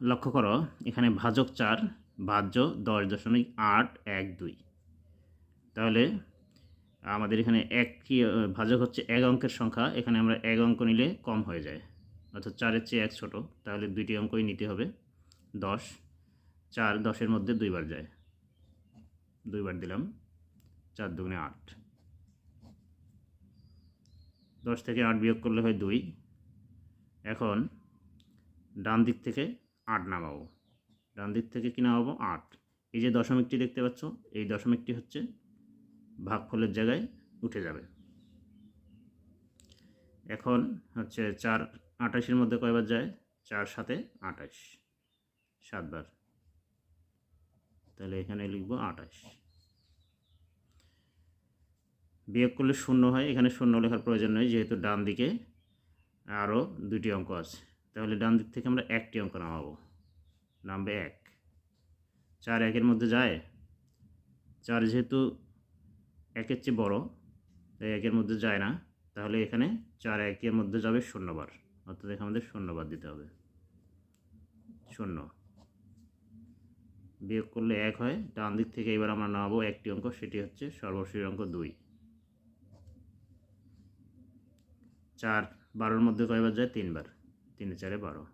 লক্ষ্য করো, এখানে ভাজক চার, ভাজ্য দশ দশমিক আট এক দুই। তাহলে আমাদের এখানে এক কি ভাজক হচ্ছে এক অঙ্কের সংখ্যা, এখানে আমরা এক অঙ্ক নিলে কম হয়ে যায়। অর্থাৎ চারের চেয়ে এক ছোট, তাহলে দুইটি অঙ্কই নিতে হবে। দশ, চার দশের মধ্যে দুইবার যায়। দুইবার দিলাম, চার দুগুণে আট। দশ থেকে আট বিয়োগ করলে হয় দুই। এখন ডান দিক থেকে আট নামাবো ডান দিক থেকে কী নামাবো আট। এই যে দশমিকটি দেখতে পাচ্ছ, এই দশমিকটি হচ্ছে ভাগফলের জায়গায় উঠে যাবে। এখন হচ্ছে চার আঠাশের মধ্যে কয়বার যায়? চার সাথে আঠাশ সাতবার। তাহলে এখানে লিখব আঠাশ বিয়োগ করলে শূন্য হয়, এখানে শূন্য লেখার প্রয়োজন নেই, যেহেতু ডান দিকে আরও দুটি অঙ্ক আছে। তাহলে ডান দিক থেকে আমরা একটি অঙ্ক নামাবো। নামবে এক। চার একের মধ্যে যায়। চার যেহেতু একের চেয়ে বড়, তাই একের মধ্যে যায় না। তাহলে এখানে চার একের মধ্যে যাবে শূন্যবার অর্থাৎ এখানে আমাদের শূন্যবার দিতে হবে। শূন্য। বিয়োগ করলে এক হয়। ডান দিক থেকে এবার আমরা নামাবো একটি অঙ্ক, সেটি হচ্ছে সর্বশেষ অঙ্ক দুই। চার বারোর মধ্যে কয়বার যায়? তিনবার। তিনে চারে বারো।